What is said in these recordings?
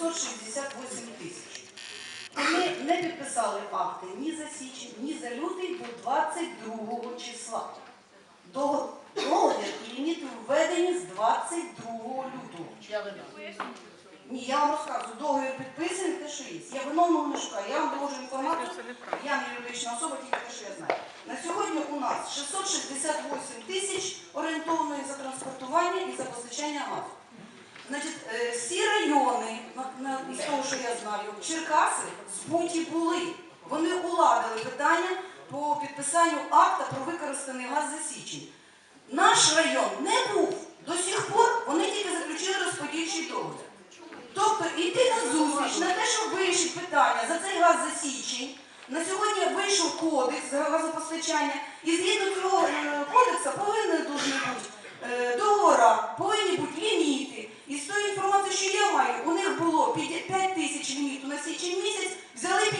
668 тисяч. Вони не підписали акти ні за січень, ні за лютий до 22 числа. До- Договір і ліміти введені з 22 лютого. Ні, я вам розказую, договір підписаний, те, що є. Я виновного не шукаю, я вам довожу інформацію, я не юридична особа, тільки те, що я знаю. На сьогодні у нас 668 тисяч орієнтовної за транспортування і за постачання газу. Значить, е, всі райони, із того, що я знаю, Черкаси збуті були. Вони уладили питання по підписанню акта про використаний газ за січень. Наш район не був. До сих пор вони тільки заключили розподільчий договір. Тобто йти на зустріч на те, щоб вирішити питання за цей газ за січень. На сьогодні вийшов кодекс газопостачання, і згідно цього е, кодексу повинні дуже бути е, договори, повинні бути ліміти. І з тої інформації, що я маю, у них було 5 тисяч ліміту на січень місяць, взяли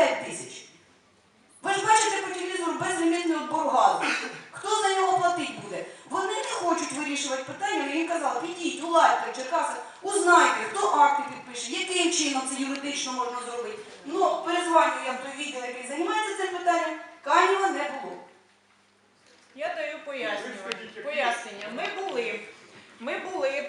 55 тисяч. Ви ж бачите по телевізору безлімітний отбор газу. Хто за нього платить буде? Вони не хочуть вирішувати питання, я їм казала, підіть, уладьте в узнайте, хто акти підпише, яким чином це юридично можна зробити. Ну, перезваню я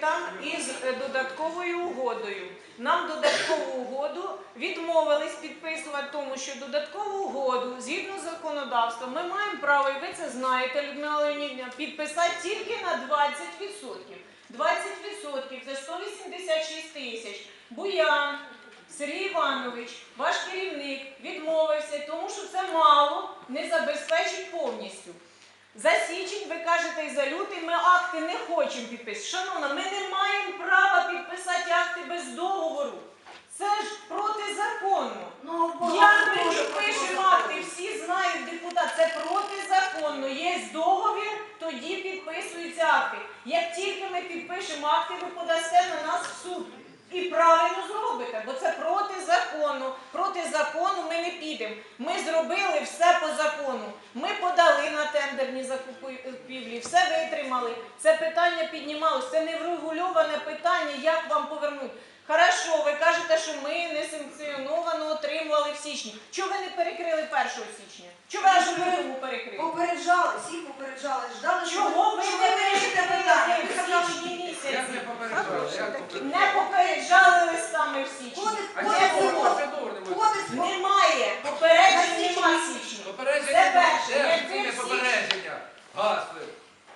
там із е, додатковою угодою. Нам додаткову угоду відмовились підписувати, тому що додаткову угоду згідно з законодавством ми маємо право, і ви це знаєте, Людмила Леонідівна, підписати тільки на 20%. 20% це 186 тисяч. Буян Сергій Іванович, ваш керівник, відмовився, тому що це мало не забезпечить повністю. За січень, ви кажете, і за лютий ми акти не хочемо підписати. Шановна, ми не маємо права підписати акти без договору. Це ж протизаконно. Ну, Як ми підпишемо акти, всі знають депутат, це протизаконно. Є договір, тоді підписуються акти. Як тільки ми підпишемо акти, ви подасте на нас в суд. І правильно зробите, бо це протизаконно. Проти закону ми не підемо. Ми зробили все по закону. Ми подали на тендерні закупівлі, все витримали. Це питання піднімалось. Це не врегульоване питання, як вам повернути. Хорошо, ви кажете, що ми несанкціоновано отримували в січні. Чого ви не перекрили 1 січня? Чого ви аж вирву перекрили? Попереджали, всіх попереджали, ждали, що Чого ви не вирішите питання. Ви перекрили казали, в січні Як місяці? Не попереджали? Листами в січні. Кодекс, немає. Попереджень Немає. В січні. Це перше. Яке попередження? Гасли.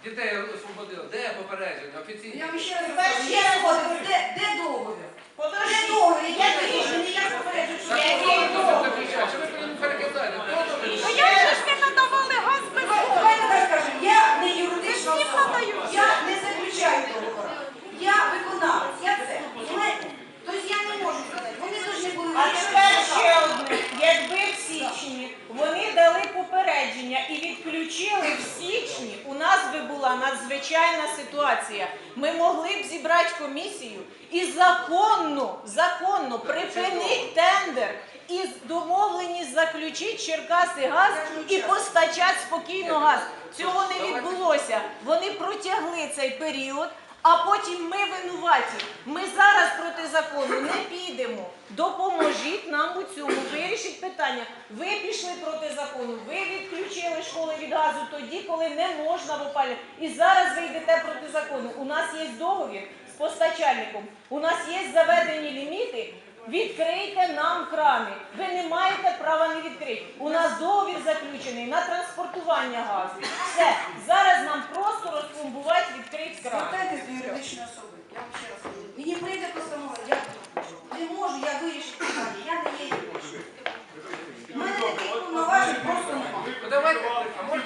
Дітей освободили. Де попередження? Офіційне. Я вам ще раз говорю. де, де договір? Де Подожди. договір? Я Який? рішення, я попереджу, що Так, Який хто це договір? заключає? Що ви мені перекидаєте? Хто це І заключає? ще Як же раз. ж ви надавали газ без Давайте так скажемо, я не юридична Всім особа, надають. я не заключаю договора. Я виконавець, я це, розумієте? Тобто я не можу сказати, вони повинні були А вирішити тепер питання. ще одне. Якби в січні вони дали попередження і відключили в січні, у нас би була надзвичайна ситуація. Ми могли б зібрати комісію і законно, законно припинити тендер і домовленість заключити Черкаси газ і постачати спокійно газ. Цього не відбулося. Вони протягли цей період. А потім ми винуваті. Ми зараз проти закону не підемо. Допоможіть нам у цьому, вирішіть питання. Ви пішли проти закону, ви відключили школи від газу тоді, коли не можна в опалі. І зараз ви йдете проти закону. У нас є договір з постачальником, у нас є заведені ліміти. Відкрийте нам крани. Ви не маєте права не відкрити. У нас договір заключений на транспортування газу. Все, зараз нам просто розпломбувати відкрити крани. Звертайтеся до юридичної особи. Я ще раз. Мені прийде постанова.